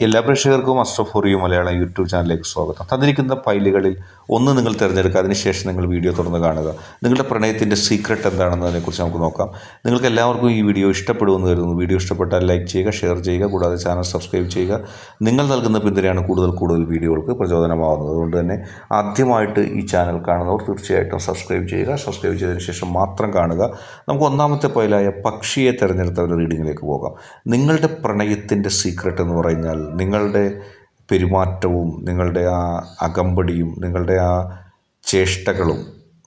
എല്ലാ പ്രേക്ഷകർക്കും അസ്ട്രോഫോറിയോ മലയാളം യൂട്യൂബ് ചാനലിലേക്ക് സ്വാഗതം. തന്നിരിക്കുന്ന ഫയലുകളിൽ ഒന്ന് നിങ്ങൾ തിരഞ്ഞെടുക്കുക അതിനുശേഷം നിങ്ങൾ വീഡിയോ തുറന്ന് കാണുക. നിങ്ങളുടെ പ്രണയത്തിന്റെ സീക്രട്ട് എന്താണെന്നതിനെക്കുറിച്ച് നമുക്ക് നോക്കാം. നിങ്ങൾക്ക് എല്ലാവർക്കും ഈ വീഡിയോ ഇഷ്ടപ്പെടുമെന്ന് കരുതുന്നു. വീഡിയോ ഇഷ്ടപ്പെട്ടാൽ ലൈക്ക് ചെയ്യുക ഷെയർ ചെയ്യുക കൂടാതെ ചാനൽ സബ്സ്ക്രൈബ് ചെയ്യുക. നിങ്ങൾ നൽകുന്ന പിന്തുണയാണ് കൂടുതൽ കൂടുതൽ വീഡിയോകൾക്ക് പ്രചോദനമാകുന്നത്. അതുകൊണ്ട് തന്നെ ആദ്യമായിട്ട് ഈ ചാനൽ കാണുന്നവർ തീർച്ചയായിട്ടും സബ്സ്ക്രൈബ് ചെയ്യുക. സബ്സ്ക്രൈബ് ചെയ്തതിന് ശേഷം മാത്രം കാണുക. നമുക്ക് ഒന്നാമത്തെ പോയലായ പക്ഷിയെ തിരഞ്ഞെടുത്തവരുടെ റീഡിങ്ങിലേക്ക് പോകാം. നിങ്ങളുടെ പ്രണയത്തിന്റെ സീക്രട്ട് എന്ന് പറഞ്ഞാൽ നിങ്ങളുടെ പെരുമാറ്റവും നിങ്ങളുടെ ആ അകമ്പടിയും നിങ്ങളുടെ ആ ചേഷ്ടകളും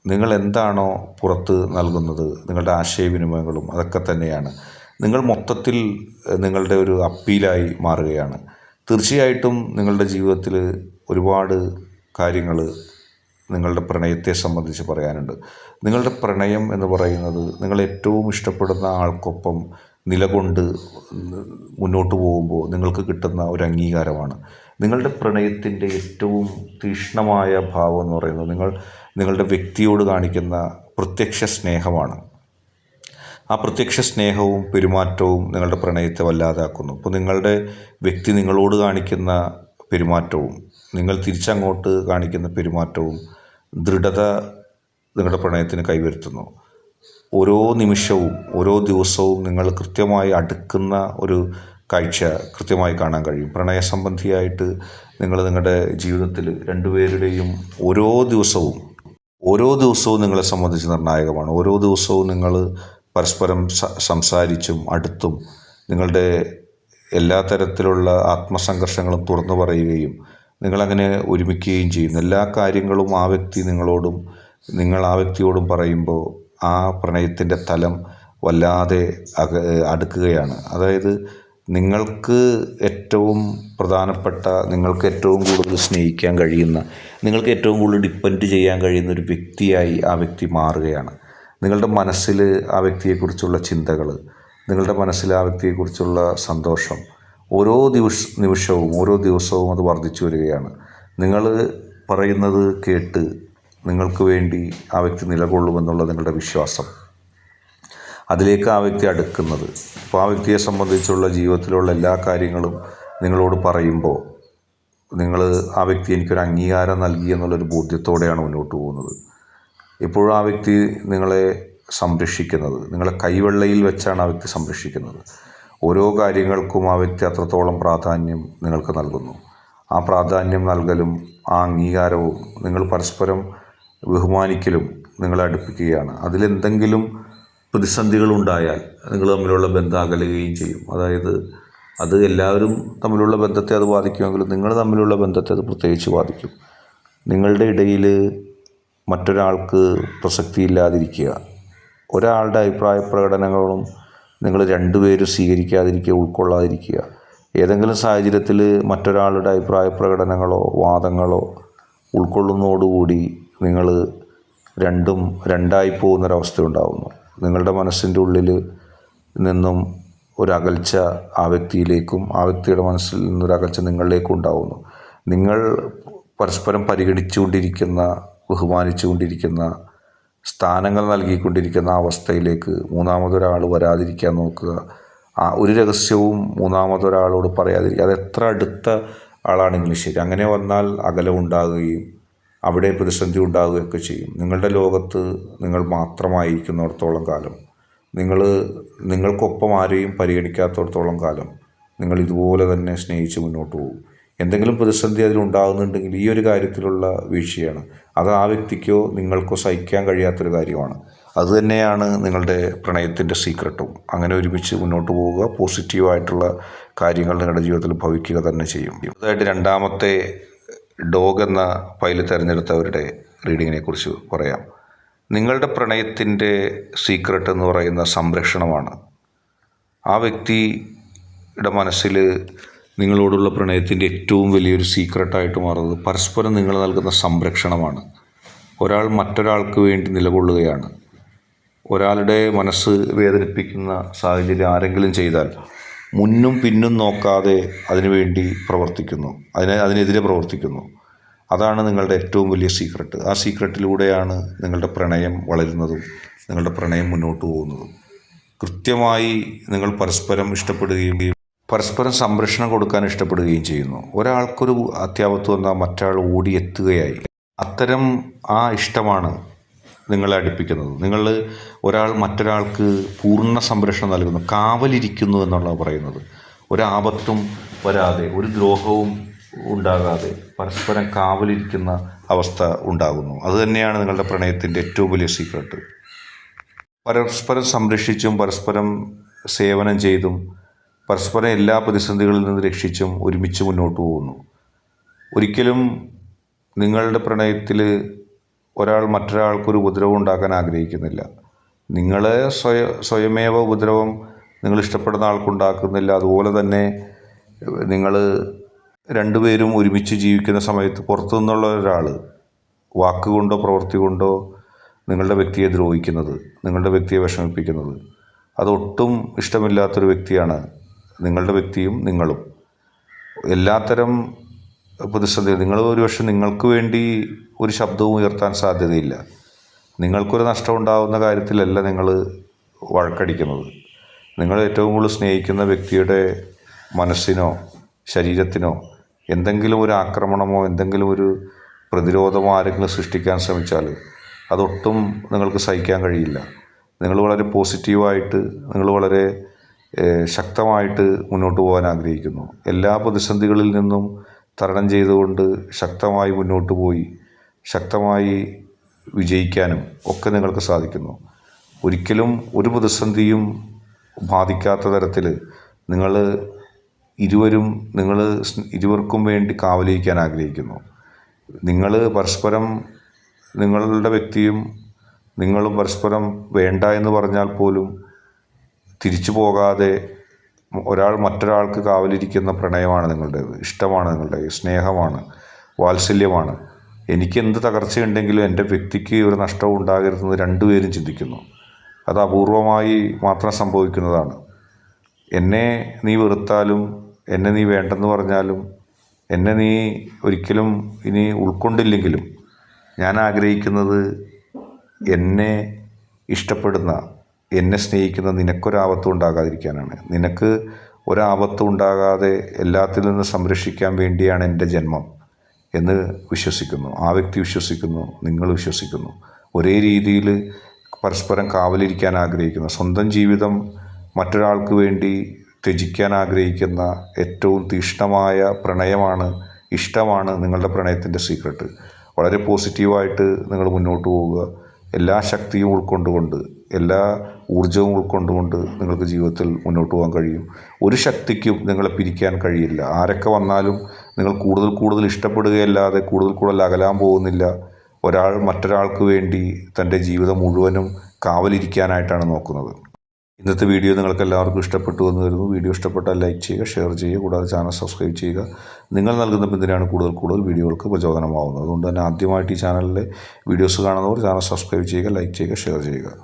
നിങ്ങൾ എന്താണോ പുറത്ത് നൽകുന്നത് നിങ്ങളുടെ ആശയവിനിമയങ്ങളും അതൊക്കെ തന്നെയാണ്. നിങ്ങൾ മൊത്തത്തിൽ നിങ്ങളുടെ ഒരു അപ്പീലായി മാറുകയാണ്. തീർച്ചയായിട്ടും നിങ്ങളുടെ ജീവിതത്തിൽ ഒരുപാട് കാര്യങ്ങൾ നിങ്ങളുടെ പ്രണയത്തെ സംബന്ധിച്ച് പറയാനുണ്ട്. നിങ്ങളുടെ പ്രണയം എന്ന് പറയുന്നത് നിങ്ങൾ ഏറ്റവും ഇഷ്ടപ്പെടുന്ന ആൾക്കൊപ്പം നിലകൊണ്ട് മുന്നോട്ട് പോകുമ്പോൾ നിങ്ങൾക്ക് കിട്ടുന്ന ഒരു അംഗീകാരമാണ്. നിങ്ങളുടെ പ്രണയത്തിന്റെ ഏറ്റവും തീക്ഷ്ണമായ ഭാവം എന്ന് പറയുന്നത് നിങ്ങൾ നിങ്ങളുടെ വ്യക്തിയോട് കാണിക്കുന്ന പ്രത്യക്ഷ സ്നേഹമാണ്. ആ പ്രത്യക്ഷ സ്നേഹവും പെരുമാറ്റവും നിങ്ങളുടെ പ്രണയത്തെ വല്ലാതാക്കുന്നു. അപ്പോൾ നിങ്ങളുടെ വ്യക്തി നിങ്ങളോട് കാണിക്കുന്ന പെരുമാറ്റവും നിങ്ങൾ തിരിച്ചങ്ങോട്ട് കാണിക്കുന്ന പെരുമാറ്റവും ദൃഢത നിങ്ങളുടെ പ്രണയത്തിന് കൈവരുത്തുന്നു. ഓരോ നിമിഷവും ഓരോ ദിവസവും നിങ്ങൾ കൃത്യമായി അടുക്കുന്ന ഒരു കാഴ്ച കൃത്യമായി കാണാൻ കഴിയും. പ്രണയ സംബന്ധിയായിട്ട് നിങ്ങൾ നിങ്ങളുടെ ജീവിതത്തിൽ രണ്ടുപേരുടെയും ഓരോ ദിവസവും ഓരോ ദിവസവും നിങ്ങളെ സംബന്ധിച്ച് നിർണായകമാണ്. ഓരോ ദിവസവും നിങ്ങൾ പരസ്പരം സംസാരിച്ചും അടുത്തും നിങ്ങളുടെ എല്ലാ തരത്തിലുള്ള ആത്മസംഘർഷങ്ങളും തുറന്നു പറയുകയും നിങ്ങളങ്ങനെ ഒരുമിക്കുകയും ചെയ്യുന്നു എല്ലാ കാര്യങ്ങളും ആ വ്യക്തി നിങ്ങളോടും നിങ്ങൾ ആ വ്യക്തിയോടും പറയുമ്പോൾ ആ പ്രണയത്തിന്റെ തലം വല്ലാതെ അടുക്കുകയാണ്. അതായത് നിങ്ങൾക്ക് ഏറ്റവും പ്രധാനപ്പെട്ട നിങ്ങൾക്ക് ഏറ്റവും കൂടുതൽ സ്നേഹിക്കാൻ കഴിയുന്ന നിങ്ങൾക്ക് ഏറ്റവും കൂടുതൽ ഡിപ്പെൻഡ് ചെയ്യാൻ കഴിയുന്ന ഒരു വ്യക്തിയായി ആ വ്യക്തി മാറുകയാണ്. നിങ്ങളുടെ മനസ്സിൽ ആ വ്യക്തിയെക്കുറിച്ചുള്ള ചിന്തകൾ നിങ്ങളുടെ മനസ്സിൽ ആ വ്യക്തിയെക്കുറിച്ചുള്ള സന്തോഷം ഓരോ ദിവസ നിമിഷവും ഓരോ ദിവസവും അത് വർദ്ധിച്ചു വരികയാണ്. നിങ്ങൾ പറയുന്നത് കേട്ട് നിങ്ങൾക്ക് വേണ്ടി ആ വ്യക്തി നിലകൊള്ളുമെന്നുള്ള നിങ്ങളുടെ വിശ്വാസം. അതിലേക്ക് ആ വ്യക്തി അടുക്കുന്നത്. അപ്പോൾ ആ വ്യക്തിയെ സംബന്ധിച്ചുള്ള ജീവിതത്തിലുള്ള എല്ലാ കാര്യങ്ങളും നിങ്ങളോട് പറയുമ്പോൾ നിങ്ങൾ ആ വ്യക്തി എനിക്കൊരു അംഗീകാരം നൽകി എന്നുള്ളൊരു ബോധ്യത്തോടെയാണ് മുന്നോട്ട് പോകുന്നത്. ഇപ്പോഴും ആ വ്യക്തി നിങ്ങളെ സംരക്ഷിക്കുന്നത് നിങ്ങളെ കൈവെള്ളയിൽ വെച്ചാണ് ആ വ്യക്തി സംരക്ഷിക്കുന്നത്. ഓരോ കാര്യങ്ങൾക്കും ആ വ്യക്തി അത്രത്തോളം പ്രാധാന്യം നിങ്ങൾക്ക് നൽകുന്നു. ആ പ്രാധാന്യം നൽകലും ആ അംഗീകാരവും നിങ്ങൾ പരസ്പരം ബഹുമാനിക്കലും നിങ്ങളെ അടുപ്പിക്കുകയാണ്. അതിലെന്തെങ്കിലും പ്രതിസന്ധികളുണ്ടായാൽ നിങ്ങൾ തമ്മിലുള്ള ബന്ധം അകലുകയും ചെയ്യും. അതായത് അത് എല്ലാവരും തമ്മിലുള്ള ബന്ധത്തെ അത് ബാധിക്കുമെങ്കിലും നിങ്ങൾ തമ്മിലുള്ള ബന്ധത്തെ അത് പ്രത്യേകിച്ച് ബാധിക്കും. നിങ്ങളുടെ ഇടയിൽ മറ്റൊരാൾക്ക് പ്രസക്തി ഇല്ലാതിരിക്കുക ഒരാളുടെ അഭിപ്രായ പ്രകടനങ്ങളും നിങ്ങൾ രണ്ടുപേരും സ്വീകരിക്കാതിരിക്കുക ഉൾക്കൊള്ളാതിരിക്കുക ഏതെങ്കിലും സാഹചര്യത്തിൽ മറ്റൊരാളുടെ അഭിപ്രായ പ്രകടനങ്ങളോ വാദങ്ങളോ ഉൾക്കൊള്ളുന്നതോടുകൂടി നിങ്ങൾ രണ്ടും രണ്ടായി പോകുന്നൊരവസ്ഥ ഉണ്ടാകുന്നു നിങ്ങളുടെ മനസ്സിന്റെ ഉള്ളിൽ നിന്നും ഒരകൽച്ച ആ വ്യക്തിയിലേക്കും ആ വ്യക്തിയുടെ മനസ്സിൽ നിന്നൊരകൽച്ച നിങ്ങളിലേക്കും ഉണ്ടാവുന്നു. നിങ്ങൾ പരസ്പരം പരിഗണിച്ചുകൊണ്ടിരിക്കുന്ന ബഹുമാനിച്ചുകൊണ്ടിരിക്കുന്ന സ്ഥാനങ്ങൾ നൽകിക്കൊണ്ടിരിക്കുന്ന അവസ്ഥയിലേക്ക് മൂന്നാമതൊരാൾ വരാതിരിക്കാൻ നോക്കുക. ആ ഒരു രഹസ്യവും മൂന്നാമതൊരാളോട് പറയാതിരിക്കുക. അത് എത്ര അടുത്ത ആളാണെങ്കിലും ശരി. അങ്ങനെ വന്നാൽ അകലം ഉണ്ടാകുകയും അവിടെ പ്രതിസന്ധി ഉണ്ടാകുകയൊക്കെ ചെയ്യും. നിങ്ങളുടെ ലോകത്ത് നിങ്ങൾ മാത്രമായിരിക്കുന്നിടത്തോളം കാലം നിങ്ങൾ നിങ്ങൾക്കൊപ്പം ആരെയും പരിഗണിക്കാത്തടത്തോളം കാലം നിങ്ങൾ ഇതുപോലെ തന്നെ സ്നേഹിച്ച് മുന്നോട്ട് പോകും. എന്തെങ്കിലും പ്രതിസന്ധി അതിലുണ്ടാകുന്നുണ്ടെങ്കിൽ ഈ ഒരു കാര്യത്തിലുള്ള വീഴ്ചയാണ്. അത് ആ വ്യക്തിക്കോ നിങ്ങൾക്കോ സഹിക്കാൻ കഴിയാത്തൊരു കാര്യമാണ്. അതുതന്നെയാണ് നിങ്ങളുടെ പ്രണയത്തിന്റെ സീക്രട്ടും അങ്ങനെ ഒരുമിച്ച് മുന്നോട്ട് പോവുക പോസിറ്റീവായിട്ടുള്ള കാര്യങ്ങൾ നിങ്ങളുടെ ജീവിതത്തിൽ ഭവിക്കുക തന്നെ ചെയ്യും. അതായിട്ട് രണ്ടാമത്തെ ഡോഗ് എന്ന ഫയൽ തിരഞ്ഞെടുത്തവരുടെ റീഡിങ്ങിനെ കുറിച്ച് പറയാം. നിങ്ങളുടെ പ്രണയത്തിന്റെ സീക്രട്ട് എന്ന് പറയുന്ന സംരക്ഷണമാണ്. ആ വ്യക്തിയുടെ മനസ്സിൽ നിങ്ങളോടുള്ള പ്രണയത്തിന്റെ ഏറ്റവും വലിയൊരു സീക്രട്ടായിട്ട് മാറുന്നത് പരസ്പരം നിങ്ങൾ നൽകുന്ന സംരക്ഷണമാണ്. ഒരാൾ മറ്റൊരാൾക്ക് വേണ്ടി നിലകൊള്ളുകയാണ്. ഒരാളുടെ മനസ്സ് വേദനിപ്പിക്കുന്ന സാഹചര്യം ആരെങ്കിലും ചെയ്താൽ മുന്നും പിന്നും നോക്കാതെ അതിനുവേണ്ടി പ്രവർത്തിക്കുന്നു. അതിനെ അതിനെതിരെ പ്രവർത്തിക്കുന്നു. അതാണ് നിങ്ങളുടെ ഏറ്റവും വലിയ സീക്രട്ട് ആ സീക്രട്ടിലൂടെയാണ് നിങ്ങളുടെ പ്രണയം വളരുന്നതും നിങ്ങളുടെ പ്രണയം മുന്നോട്ട് പോകുന്നതും. കൃത്യമായി നിങ്ങൾ പരസ്പരം ഇഷ്ടപ്പെടുകയും പരസ്പരം സംരക്ഷണം കൊടുക്കാൻ ഇഷ്ടപ്പെടുകയും ചെയ്യുന്നു. ഒരാൾക്കൊരു അത്യാപത്ത് വന്നാൽ മറ്റാൾ ഓടിയെത്തുകയായി. അത്തരം ആ ഇഷ്ടമാണ് നിങ്ങളെ അടുപ്പിക്കുന്നത്. നിങ്ങൾ ഒരാൾ മറ്റൊരാൾക്ക് പൂർണ സംരക്ഷണം നൽകുന്നു കാവലിരിക്കുന്നു എന്നുള്ള പറയുന്നത്. ഒരാപത്തും വരാതെ ഒരു ദ്രോഹവും ഉണ്ടാകാതെ പരസ്പരം കാവലിരിക്കുന്ന അവസ്ഥ ഉണ്ടാകുന്നു. അതുതന്നെയാണ് നിങ്ങളുടെ പ്രണയത്തിന്റെ ഏറ്റവും വലിയ സീക്രട്ട് പരസ്പരം സംരക്ഷിച്ചും പരസ്പരം സേവനം ചെയ്തും പരസ്പരം എല്ലാ പ്രതിസന്ധികളിൽ നിന്ന് രക്ഷിച്ചും ഒരുമിച്ച് മുന്നോട്ട് പോകുന്നു. ഒരിക്കലും നിങ്ങളുടെ പ്രണയത്തിൽ ഒരാൾ മറ്റൊരാൾക്കൊരു ഉപദ്രവം ഉണ്ടാക്കാൻ ആഗ്രഹിക്കുന്നില്ല. നിങ്ങളെ സ്വയ സ്വയമേവ ഉപദ്രവം നിങ്ങൾ ഇഷ്ടപ്പെടുന്ന ആൾക്കുണ്ടാക്കുന്നില്ല അതുപോലെ തന്നെ നിങ്ങൾ രണ്ടുപേരും ഒരുമിച്ച് ജീവിക്കുന്ന സമയത്ത് പുറത്തു നിന്നുള്ള ഒരാൾ വാക്കുകൊണ്ടോ പ്രവൃത്തി കൊണ്ടോ നിങ്ങളുടെ വ്യക്തിയെ ദ്രോഹിക്കുന്നത് നിങ്ങളുടെ വ്യക്തിയെ വിഷമിപ്പിക്കുന്നത്. അതൊട്ടും ഇഷ്ടമില്ലാത്തൊരു വ്യക്തിയാണ് നിങ്ങളുടെ വ്യക്തിയും നിങ്ങളും. എല്ലാത്തരം പ്രതിസന്ധി. നിങ്ങൾ ഒരുപക്ഷെ നിങ്ങൾക്ക് വേണ്ടി ഒരു ശബ്ദവും ഉയർത്താൻ സാധ്യതയില്ല. നിങ്ങൾക്കൊരു നഷ്ടം ഉണ്ടാകുന്ന കാര്യത്തിലല്ല നിങ്ങൾ വഴക്കടിക്കുന്നത്. നിങ്ങൾ ഏറ്റവും കൂടുതൽ സ്നേഹിക്കുന്ന വ്യക്തിയുടെ മനസ്സിനോ ശരീരത്തിനോ എന്തെങ്കിലും ഒരു ആക്രമണമോ എന്തെങ്കിലും ഒരു പ്രതിരോധമോ ആരെങ്കിലും സൃഷ്ടിക്കാൻ ശ്രമിച്ചാൽ അതൊട്ടും നിങ്ങൾക്ക് സഹിക്കാൻ കഴിയില്ല. നിങ്ങൾ വളരെ പോസിറ്റീവായിട്ട് നിങ്ങൾ വളരെ ശക്തമായിട്ട് മുന്നോട്ട് പോകാൻ ആഗ്രഹിക്കുന്നു. എല്ലാ പ്രതിസന്ധികളിൽ നിന്നും തരണം ചെയ്തുകൊണ്ട് ശക്തമായി മുന്നോട്ട് പോയി ശക്തമായി വിജയിക്കാനും ഒക്കെ നിങ്ങൾക്ക് സാധിക്കുന്നു. ഒരിക്കലും ഒരു പ്രതിസന്ധിയും ബാധിക്കാത്ത തരത്തിൽ നിങ്ങൾ ഇരുവരും നിങ്ങൾ ഇരുവർക്കും വേണ്ടി കാവലിരിക്കാൻ ആഗ്രഹിക്കുന്നു. നിങ്ങൾ പരസ്പരം നിങ്ങളുടെ വ്യക്തിയും നിങ്ങളും പരസ്പരം വേണ്ട എന്ന് പറഞ്ഞാൽ പോലും തിരിച്ചു പോകാതെ ഒരാൾ മറ്റൊരാൾക്ക് കാവലിരിക്കുന്ന പ്രണയമാണ് നിങ്ങളുടേത്. ഇഷ്ടമാണ് നിങ്ങളുടെ സ്നേഹമാണ്. വാത്സല്യമാണ്. എനിക്ക് എന്ത് തകർച്ചയുണ്ടെങ്കിലും എന്റെ വ്യക്തിക്ക് ഒരു നഷ്ടവും ഉണ്ടാകരുതെന്ന് രണ്ടുപേരും ചിന്തിക്കുന്നു. അത് അപൂർവമായി മാത്രം സംഭവിക്കുന്നതാണ്. എന്നെ നീ വെറുത്താലും എന്നെ നീ വേണ്ടെന്ന് പറഞ്ഞാലും എന്നെ നീ ഒരിക്കലും ഇനി ഉൾക്കൊണ്ടില്ലെങ്കിലും ഞാൻ ആഗ്രഹിക്കുന്നത് എന്നെ ഇഷ്ടപ്പെടുന്ന എന്നെ സ്നേഹിക്കുന്ന നിനക്കൊരാപത്തും ഉണ്ടാകാതിരിക്കാനാണ്. നിനക്ക് ഒരാപത്തും ഉണ്ടാകാതെ എല്ലാത്തിൽ നിന്ന് സംരക്ഷിക്കാൻ വേണ്ടിയാണ് എന്റെ ജന്മം എന്ന് വിശ്വസിക്കുന്നു. ആ വ്യക്തി വിശ്വസിക്കുന്നു നിങ്ങൾ വിശ്വസിക്കുന്നു. ഒരേ രീതിയിൽ പരസ്പരം കാവലിരിക്കാൻ ആഗ്രഹിക്കുന്ന. സ്വന്തം ജീവിതം മറ്റൊരാൾക്ക് വേണ്ടി ത്യജിക്കാൻ ആഗ്രഹിക്കുന്ന ഏറ്റവും തീഷ്ണമായ പ്രണയമാണ് ഇഷ്ടമാണ് നിങ്ങളുടെ പ്രണയത്തിന്റെ സീക്രട്ട് വളരെ പോസിറ്റീവായിട്ട് നിങ്ങൾ മുന്നോട്ട് പോവുക. എല്ലാ ശക്തിയും ഉൾക്കൊണ്ടുകൊണ്ട് എല്ലാ ഊർജവും ഉൾക്കൊണ്ടുകൊണ്ട് നിങ്ങൾക്ക് ജീവിതത്തിൽ മുന്നോട്ട് പോകാൻ കഴിയും. ഒരു ശക്തിക്കും നിങ്ങളെ പിരിക്കാൻ കഴിയില്ല. ആരൊക്കെ വന്നാലും നിങ്ങൾ കൂടുതൽ കൂടുതൽ ഇഷ്ടപ്പെടുകയല്ലാതെ കൂടുതൽ കൂടുതൽ അകലാൻ പോകുന്നില്ല. ഒരാൾ മറ്റൊരാൾക്ക് വേണ്ടി തന്റെ ജീവിതം മുഴുവനും കാവലിരിക്കാനായിട്ടാണ് നോക്കുന്നത്. ഇന്നത്തെ വീഡിയോ നിങ്ങൾക്ക് എല്ലാവർക്കും ഇഷ്ടപ്പെട്ടു എന്ന് വരുന്നു വീഡിയോ ഇഷ്ടപ്പെട്ടാൽ ലൈക്ക് ചെയ്യുക ഷെയർ ചെയ്യുക കൂടാതെ ചാനൽ സബ്സ്ക്രൈബ് ചെയ്യുക. നിങ്ങൾ നൽകുന്ന പിന്തുണയാണ് കൂടുതൽ കൂടുതൽ വീഡിയോകൾക്ക് പ്രചോദനമാവുന്നത്. അതുകൊണ്ട് തന്നെ ആദ്യമായിട്ട് ഈ ചാനലിലെ വീഡിയോസ് കാണുന്നവർ ചാനൽ സബ്സ്ക്രൈബ് ചെയ്യുക ലൈക്ക് ചെയ്യുക ഷെയർ ചെയ്യുക.